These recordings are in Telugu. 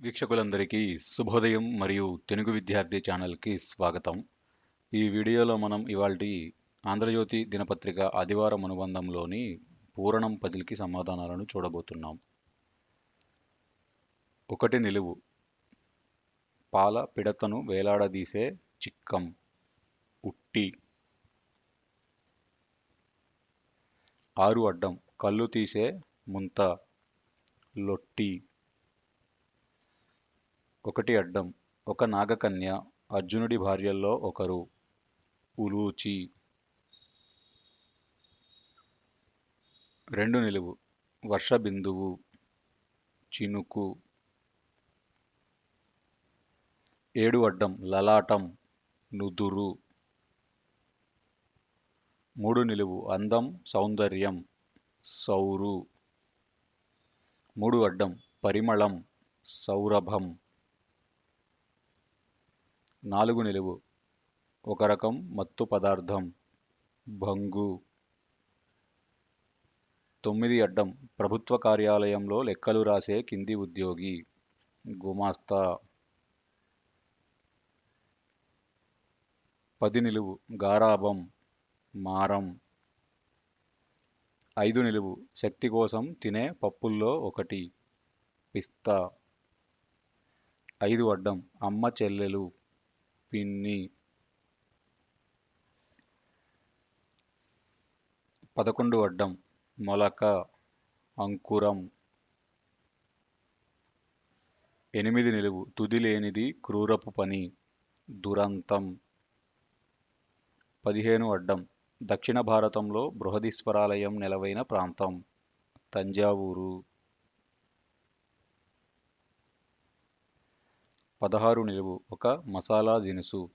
వీక్షకులందరికీ శుభోదయం మరియు తెలుగు విద్యార్థి ఛానల్కి స్వాగతం. ఈ వీడియోలో మనం ఇవాళ ఆంధ్రజ్యోతి దినపత్రిక ఆదివారం అనుబంధంలోని పూరణం పజిల్కి సమాధానాలను చూడబోతున్నాం. ఒకటి నిలువు. పాల పిడతను వేలాడదీసే చిక్కం. ఉట్టి. ఆరు అడ్డం. కళ్ళు తీసే ముంత. లొట్టి. ఒకటి అడ్డం ఒక నాగకన్య అర్జునుడి భార్యల్లో ఒకరు. ఉలూచి. రెండు నిలువు వర్షబిందువు. చినుకు. ఏడు అడ్డం లలాటం నుదురు. మూడు నిలువు అందం సౌందర్యం సౌరు. మూడు అడ్డం పరిమళం సౌరభం. నాలుగు నిలువు. ఒక రకం మత్తు పదార్థం. భంగు. తొమ్మిది అడ్డం. ప్రభుత్వ కార్యాలయంలో లెక్కలు రాసే కింది ఉద్యోగి. గుమాస్తా. పది నిలువు. గారాభం. మారం. ఐదు నిలువు. శక్తి కోసం తినే పప్పుల్లో ఒకటి. పిస్తా. ఐదు అడ్డం. అమ్మ చెల్లెలు. పిన్ని. పదకొండు అడ్డం మొలక అంకురం. ఎనిమిది నిలువు తుది లేనిది క్రూరపు పని దురంతం. పదిహేను అడ్డం దక్షిణ భారతంలో బృహదీశ్వరాలయం నెలవైన ప్రాంతం తంజావూరు. పదహారు నిలువు ఒక మసాలా దినుసు.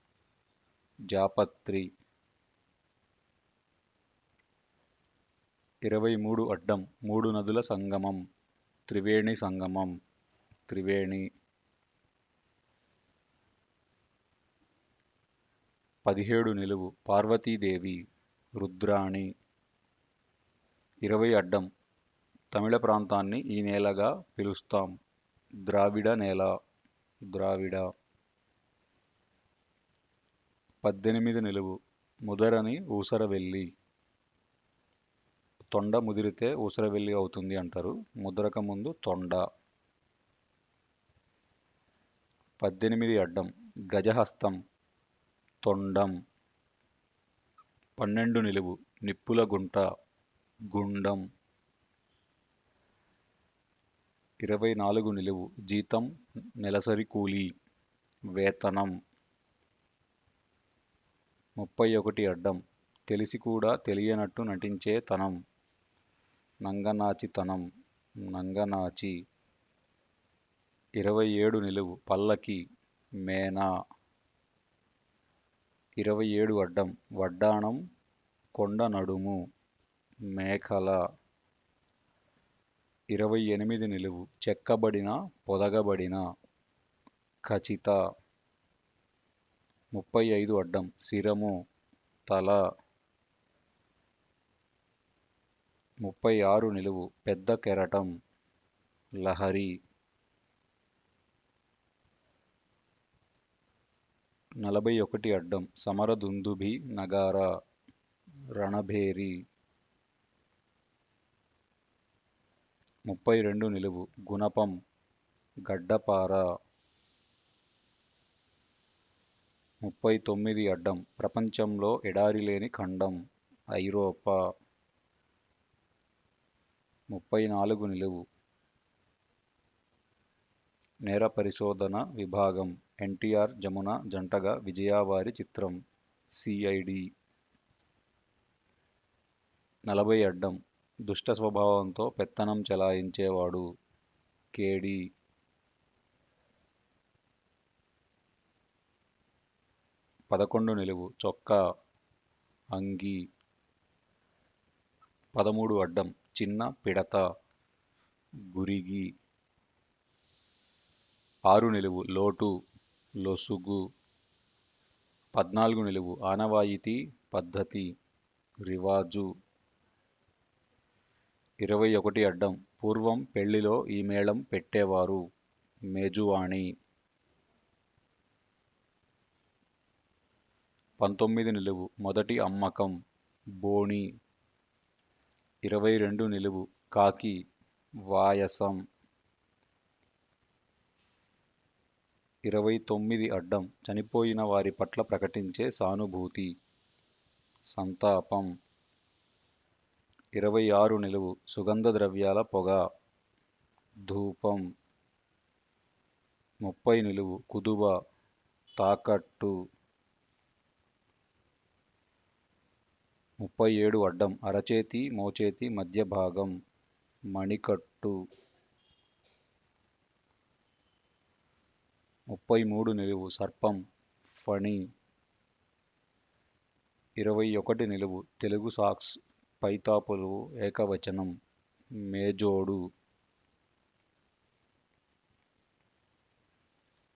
జాపత్రి. ఇరవై మూడు అడ్డం మూడు నదుల సంగమం. త్రివేణి సంగమం. త్రివేణి. పదిహేడు నిలువు పార్వతీదేవి రుద్రాణి. ఇరవై అడ్డం తమిళ ప్రాంతాన్ని ఈ నేలగా పిలుస్తాం. ద్రావిడ నేల. ద్రావిడ. పద్దెనిమిది నిలువు. ముదరని ఊసరవెల్లి. తొండ ముదిరితే ఊసరవెల్లి అవుతుంది అంటారు. ముద్రక ముందు తొండ. పద్దెనిమిది అడ్డం. గజహస్తం. తొండం. పన్నెండు నిలువు. నిప్పుల గుంట. గుండం. ఇరవై నాలుగు నిలువు. జీతం నెలసరి కూలీ. వేతనం ముప్పై ఒకటి అడ్డం. తెలిసి కూడా తెలియనట్టు నటించే తనం. నంగనాచితనం. నంగనాచి. ఇరవై ఏడు నిలువు. పల్లకి. మేనా. ఇరవై ఏడు అడ్డం. వడ్డాణం కొండ నడుము. మేకల. ఇరవై ఎనిమిది నిలువు చెక్కబడిన పొదగబడిన ఖచిత ముప్పై ఐదు అడ్డం శిరము తల ముప్పై ఆరు నిలువు పెద్ద కెరటం లహరి నలభై ఒకటి అడ్డం సమరదుందుభి నగార రణభేరి ముప్పై రెండు నిలువు. గుణపం గడ్డపార. ముప్పై తొమ్మిది అడ్డం. ప్రపంచంలో ఎడారి లేని ఖండం. ఐరోపా. ముప్పై నాలుగు నిలువు. నేర పరిశోధన విభాగం. ఎన్టీఆర్ జమున జంటగా విజయవారి చిత్రం. సిఐడి. నలభై అడ్డం. దుష్ట స్వభావంతో పెత్తనం చెలాయించేవాడు కేడి. పదకొండు నిలువు చొక్కా అంగి. పదమూడు అడ్డం చిన్న పిడత గురిగి. ఆరు నిలువు లోటు లొసుగు. పద్నాలుగు నిలువు ఆనవాయితీ పద్ధతి రివాజు. ఇరవై ఒకటి అడ్డం పూర్వం పెళ్ళిలో ఈ మేళం పెట్టేవారు. మేజువాణి. పంతొమ్మిది నిలువు మొదటి అమ్మకం. బోణి. ఇరవై రెండు నిలువు కాకి. వాయసం. ఇరవై తొమ్మిది అడ్డం చనిపోయిన వారి పట్ల ప్రకటించే సానుభూతి. సంతాపం. ఇరవై ఆరు నిలువు సుగంధ ద్రవ్యాల పొగ. ధూపం ముప్పై నిలువు కుదువ తాకట్టు ముప్పై ఏడు అడ్డం అరచేతి మోచేతి మధ్య భాగం మణికట్టు ముప్పై మూడు నిలువు సర్పం ఫణి. ఇరవై ఒకటి నిలువు తెలుగు సాక్స్ పైతాపులు ఏకవచనం మేజోడు.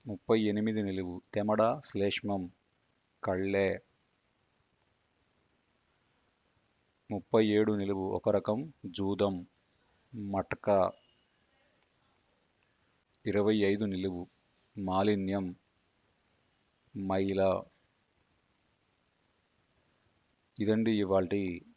ముప్పై ఎనిమిది నిలువు. తెమడ శ్లేష్మం కళ్ళే. ముప్పై ఏడు నిలువు. ఒక రకం జూదం మట్క. ఇరవై ఐదు నిలువు. మాలిన్యం మైల. ఇదండి ఇవాల్టి